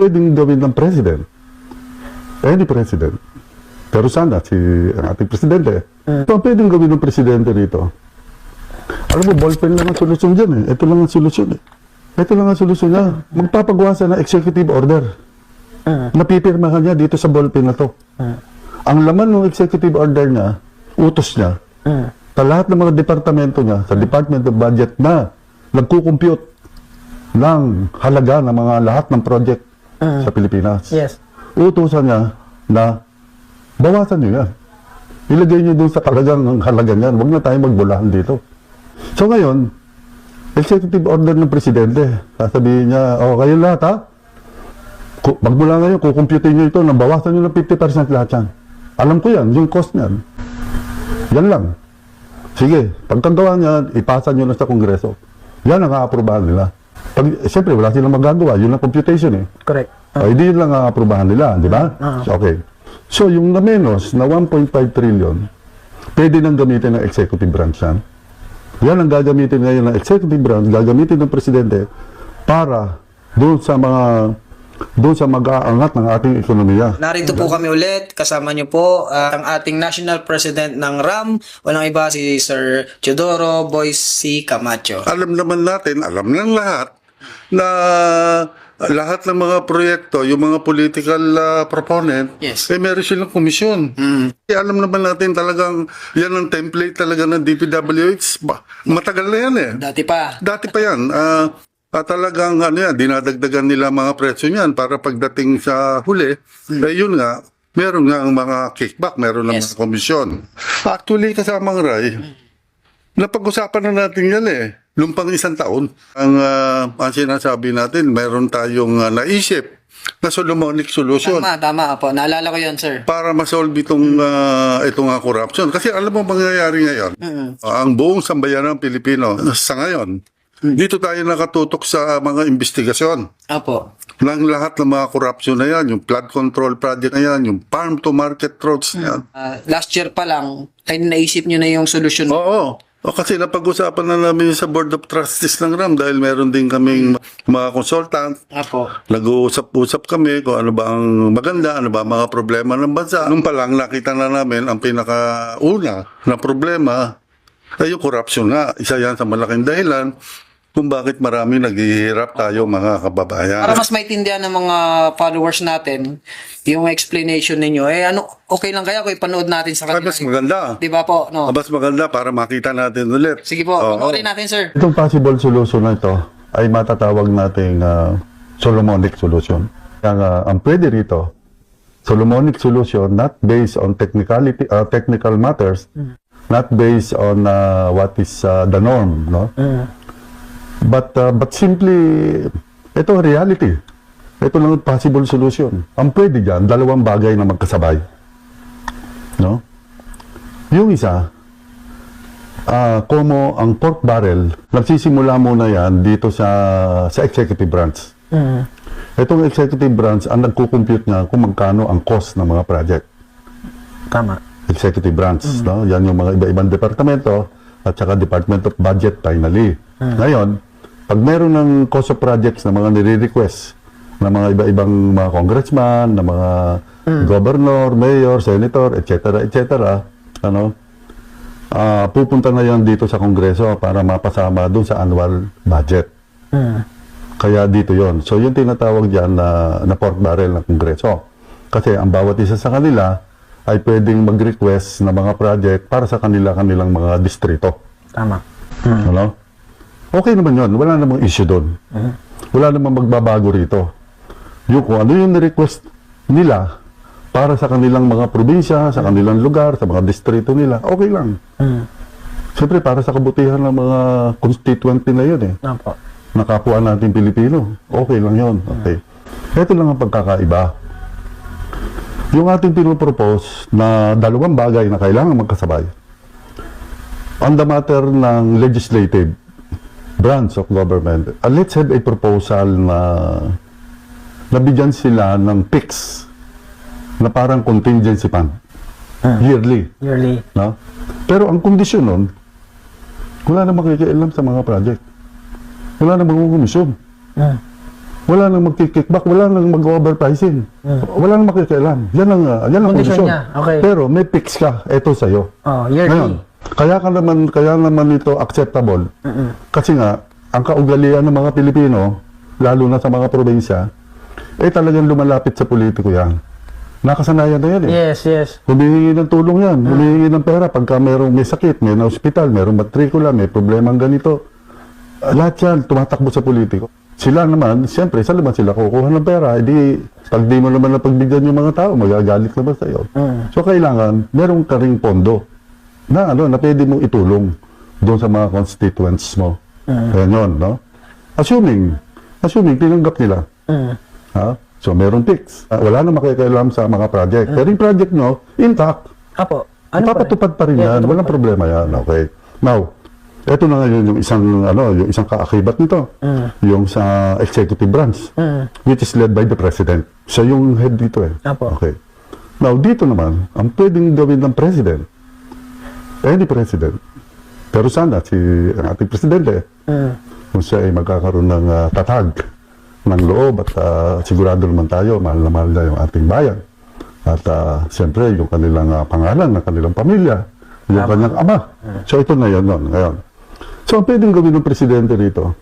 pwedeng gawin ng president. Any president. Pero sana si ang ating presidente. Ito ang pwedeng gawin ng presidente rito. Alam mo, ballpen lang ang solusyon dyan eh. Ito lang ang solusyon eh. Ito lang ang solusyon niya. Magpapagawa siya ng executive order. Napipirmahan niya dito sa ballpen na to. Ang laman ng executive order niya, utos niya, sa lahat ng mga departamento niya, sa Department of Budget na nagkukompute ng halaga ng mga lahat ng project sa Pilipinas. Yes. Utusan niya na bawasan niyo yan. Ilagay niyo dun sa talagang halaga niyan. Huwag na tayo magbulahan dito. So ngayon, executive order ng presidente. Sasabihin niya, oh, kayo lahat ha, magmula ngayon, kukumputin niyo ito, nang bawasan niyo ng 50% lahat yan. Alam ko yan, yung cost niyan. Yan lang. Sige, pagkagawa niyan, ipasa niyo na sa Kongreso. Yan ang aaprubahan nila. Pag, siyempre, wala silang magagawa. Yun ang computation eh. Correct. Ay, di yun lang ang aaprubahan nila, di ba? Ah. Okay. So, yung na menos na 1.5 trillion, pwede nang gamitin ng executive branch yan. Yan ang gagamitin ngayon ng executive branch, gagamitin ng presidente para doon sa mga doon sa mag-aangat ng ating ekonomiya. Narito po kami ulit. Kasama niyo po ah, ang ating National President ng RAM. Walang iba si Sir Teodoro Boyce Camacho. Alam naman natin, alam ng lahat, na lahat ng mga proyekto, yung mga political ah, proponent, Yes. eh meron silang komisyon. Mm. Eh, alam naman natin talagang yan ang template talaga ng DPWH. Matagal na yan eh. Dati pa. Dati pa yan. Ah, ah, talagang ano yan, dinadagdagan nila mga presyo niyan para pagdating sa huli, eh yun nga, meron nga ang mga kickback, meron ng Yes. mga komisyon. Actually, kasamang Ray, napag-usapan na natin yan eh. Lumpang isang taon. Ang, ah, ang sinasabi natin, meron tayong ah, naisip na Solomonic solution Tama, tama po. Naalala ko yan, sir. para ma-solve itong, ah, itong ah, corruption. Kasi alam mo mangyayari ngayon, ah, ang buong sambayan ng Pilipino sa ngayon, dito tayo nakatutok sa mga investigasyon Apo. ng lahat ng mga corruption na yan, yung flood control project na yan, yung farm to market roads na yan. Ah, last year pa lang, ay naisip niyo na yung solusyon. Oo. O kasi napag-usapan na namin sa Board of Trustees ng RAM dahil meron din kaming mga consultant Apo. Nag-uusap-usap kami kung ano ba ang maganda, ano ba ang mga problema ng bansa. Nung pa lang nakita na namin ang pinakauna na problema ay yung corruption nga. Isa yan sa malaking dahilan kung bakit marami naghihirap tayo mga kababayan. Para mas maintindihan ng mga followers natin yung explanation ninyo, eh ano, okay lang kaya kung ipanood natin sa kanila. mas maganda. Di ba po? No? Mas maganda para makita natin ulit. Sige po, Oo. panoorin natin, sir. Itong possible solution na ito ay matatawag nating ah, Solomonic solution. Kaya nga, ang pwede rito, Solomonic solution not based on technicality uh, technical matters, not based on uh, what is uh, the norm, no? But uh, but simply ito reality. Ito lang ang possible solution. Ang pwede diyan, dalawang bagay na magkasabay. No? Yung isa, Ah, como ang pork barrel, nagsisimula muna yan dito sa sa executive branch. Mm. Itong executive branch ang nagko-compute nga kung magkano ang cost ng mga project. Tama. Executive branch, no? Yan yung mga iba-ibang departamento at saka Department of Budget finally. Ngayon, pag meron ng cost of projects na mga nire-request ng mga iba-ibang mga congressman, ng mga governor, mayor, senator, etc., etc., ano, ah, pupunta na yan dito sa Kongreso para mapasama doon sa annual budget. Mm. Kaya dito yon. So yung tinatawag diyan na, na pork barrel ng Kongreso. Kasi ang bawat isa sa kanila ay pwedeng mag-request ng mga project para sa kanila kanilang mga distrito. Tama. Ano? Okay naman yon. Wala namang issue doon. Wala namang magbabago rito. Yung kung ano yung request nila para sa kanilang mga probinsya, sa kanilang lugar, sa mga distrito nila, okay lang. Mm. Siyempre, para sa kabutihan ng mga constituent nila yun eh Opo. na kapwa natin Pilipino. Okay lang yon. Okay. Ito lang ang pagkakaiba. Yung ating pinopropose na dalawang bagay na kailangan magkasabay. On the matter ng legislative branch of government, uh, let's have a proposal na nabigyan sila ng fix na parang contingency fund. Yearly. Yearly. No? Pero ang kondisyon nun, wala namang kikialam sa mga project. Wala namang komisyon. Mm. wala nang magkikickback, wala nang mag-overpricing. Wala nang makikialam. Yan ang, ah, yan ang. Kondisyon kondisyon. niya, okay. Pero may fix ka, eto sa'yo. Oh, Ngayon, yearly. Kaya ka naman, kaya naman ito acceptable. Kasi nga, ang kaugalian ng mga Pilipino, lalo na sa mga probinsya, eh talagang lumalapit sa politiko yan. Nakasanayan na yan eh. Yes, yes. Humihingi ng tulong yan. Humihingi ng pera pagka merong may sakit, may na hospital, merong matrikula, may problemang ganito. Ah, lahat yan, tumatakbo sa politiko. Sila naman, siyempre, saan naman sila kukuha ng pera? Hindi, pag di mo naman napagbigyan yung mga tao, magagalit naman sa'yo. So, kailangan, meron ka ring pondo na, ano, na pwede mong itulong doon sa mga constituents mo. Ayan yun, no? Assuming, assuming, tinanggap nila. Mm. Ha? So, meron fix. Ah, wala na makikialam sa mga project. Pero yung project nyo, intact. Apo. Ano pa rin? Ipapatupad pa rin Yeah, yan. patupad Walang problema yan. Okay. Now, eto na ngayon yung isang, ano, yung isang kaakibat nito. Yung sa executive branch. Mm. Which is led by the president. Siya yung head dito eh. Apo. Okay. Now, dito naman, ang pwedeng gawin ng president, any president, pero sana si ang ating presidente, Mm. kung siya ay magkakaroon ng ah, tatag ng loob at ah, sigurado naman tayo, mahal na mahal na yung ating bayan. At ah, siyempre, yung kanilang ah, pangalan ng kanilang pamilya, yung kanyang ama. So ito na yun nun, ngayon. So ang pwedeng gawin ng presidente rito,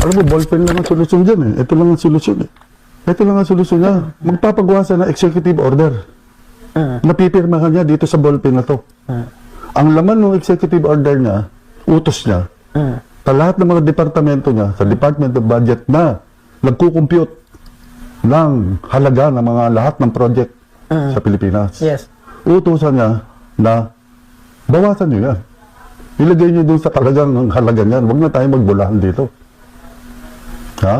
alam mo, ballpen lang ang solusyon dyan eh. Ito lang ang solusyon eh. Ito lang ang solusyon niya. Magpapagawa siya ng executive order. Mm. Napipirmahan niya dito sa ballpen na to. Ang laman ng executive order niya, utos niya, Mm. sa lahat ng mga departamento niya, sa Department of Budget na nagkukompute ng halaga ng mga lahat ng project sa Pilipinas. Yes. Utusan niya na bawasan niyo yan. Ilagay niyo doon sa talagang halaga niyan. Huwag na tayo magbulahan dito. Ha?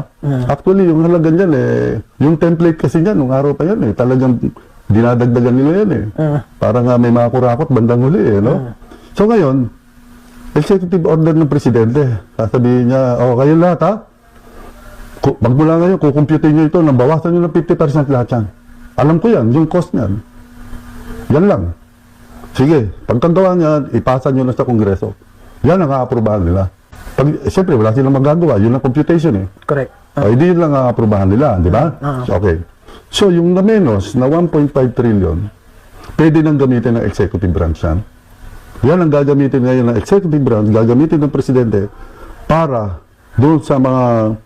Actually, yung halaga niyan eh, yung template kasi niyan, nung araw pa yan eh, talagang dinadagdagan nila yan eh. Para nga may mga kurakot bandang huli eh, no? So ngayon, executive order ng presidente. Sasabihin niya, oh, kayo lahat ha, magmula ngayon, kukumputin niyo ito, nang bawasan niyo ng 50% lahat yan. Alam ko yan, yung cost niyan. Yan lang. Sige, pagkagawa niyan, ipasa niyo na sa Kongreso. Yan ang aaprubahan nila. Pag, eh, siyempre, wala silang magagawa. Yun ang computation eh. Correct. O, hindi yun lang ang aaprubahan nila, di ba? Ah. So, okay. So, yung na menos na 1.5 trillion, pwede nang gamitin ng executive branch yan. Yan ang gagamitin ngayon ng executive branch, gagamitin ng presidente para doon sa mga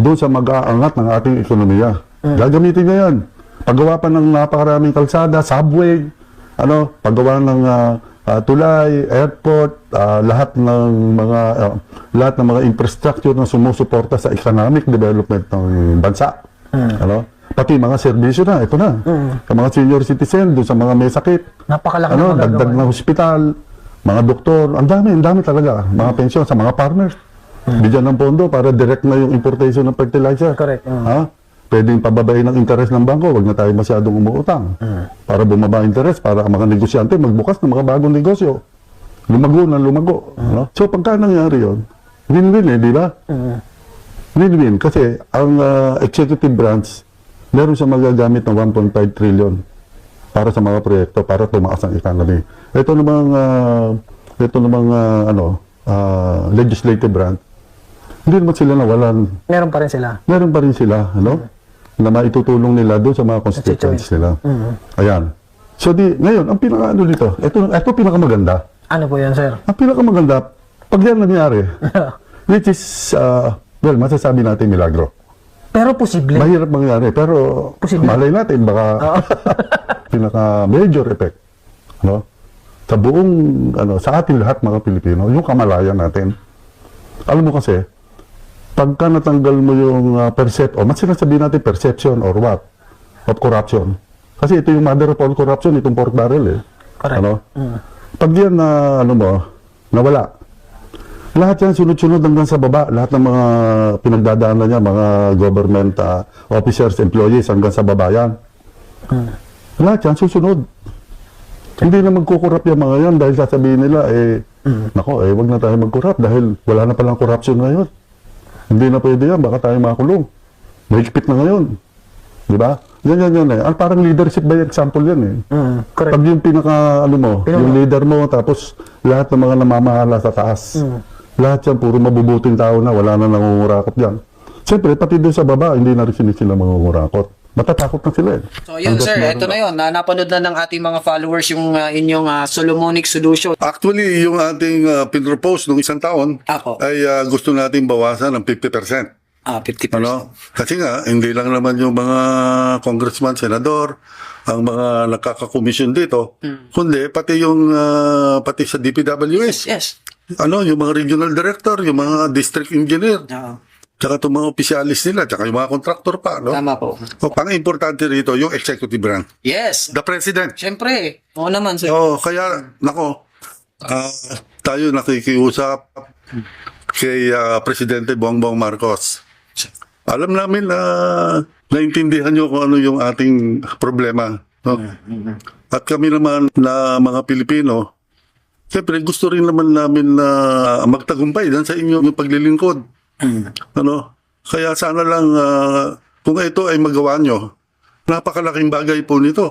doon sa mag-aangat ng ating ekonomiya. Gagamitin niya yan. Paggawa pa ng napakaraming kalsada, subway, ano, paggawa ng ah, ah, tulay, airport, ah, lahat ng mga ah, lahat ng mga infrastructure na sumusuporta sa economic development ng bansa. Ano? Pati mga serbisyo na, ito na. Sa mga senior citizen, doon sa mga may sakit, Napakalaki ano, ng dagdag na hospital, mga doktor, ang dami, ang dami talaga. Mga pensyon sa mga partners. Bigyan ng pondo para direct na yung importation ng fertilizer. Correct, mm. Ha? Pwedeng pababain ng interest ng bangko, wag na tayo masyadong umuutang. Para bumaba ang interest, para ang mga negosyante magbukas ng mga bagong negosyo. Lumago na lumago. Ano? So pagka nangyari yun, win-win eh, di ba? Mm. Win-win. Kasi ang ah, executive branch, meron siya magagamit ng 1.5 trillion para sa mga proyekto, para tumaas ang economy. Ito namang, ah, ito namang ah, ano, ah, legislative branch, hindi naman sila nawalan. Meron pa rin sila. Meron pa rin sila, ano? Na maitutulong nila doon sa mga constituents nila. Ayan. So di, ngayon, ang pinaka ano dito, ito, ito pinakamaganda. Ano po yan, sir? Ang pinakamaganda, pag yan nangyari, which is, ah, well, masasabi natin milagro. Pero posible. Mahirap mangyari, pero Posible. malay natin, baka pinaka major effect. No? Sa buong, ano, sa ating lahat mga Pilipino, yung kamalayan natin. Alam mo kasi, pagka natanggal mo yung uh, percep, o mas sinasabi natin perception or what, of corruption. Kasi ito yung mother of all corruption, itong pork barrel eh. Correct. Ano? Pag yan na, ano mo, nawala, lahat yan sunod-sunod hanggang sa baba. Lahat ng mga pinagdadaanan niya, mga government ah, officers, employees, hanggang sa baba yan. Lahat yan susunod. Hindi na magkukurap yung mga yan dahil sasabihin nila, eh, nako, eh, wag na tayo magkurap dahil wala na palang corruption ngayon. Hindi na pwede yan, baka tayo makulong. Mahigpit na ngayon. Di ba? Yan, yan, yan eh. Ah, parang leadership by example yan eh. Mm. Correct. Pag yung pinaka, ano mo, Pinaka- yung leader mo, tapos lahat ng mga namamahala sa taas. Lahat yan, puro mabubuting tao na, wala na nangungurakot dyan. Siyempre, pati doon sa baba, hindi na rin sila mangungurakot. Matatakot na sila eh. So yun Hanggat sir, ito na yun. Na, napanood na ng ating mga followers yung ah, inyong ah, Solomonic solution. Actually, yung ating uh, pinropose nung isang taon Ako. ay ah, gusto natin bawasan ng 50%. Ah, 50%. Ano? Kasi nga, hindi lang naman yung mga congressman, senador, ang mga nakakakomisyon dito, kundi pati yung ah, pati sa DPWS. Yes. Ano, yung mga regional director, yung mga district engineer, Oo. tsaka itong mga opisyalis nila, tsaka yung mga contractor pa, no? Tama po. O, pang-importante rito, yung executive branch. Yes. The President. Siyempre. Oo naman sir. Oo, kaya, nako, ah, tayo nakikiusap kay ah, Presidente Bongbong Marcos. Alam namin na naintindihan nyo kung ano yung ating problema. No? At kami naman na mga Pilipino, siyempre gusto rin naman namin na magtagumpay dan sa inyong paglilingkod. Ano? Kaya sana lang ah, kung ito ay magawa nyo, napakalaking bagay po nito.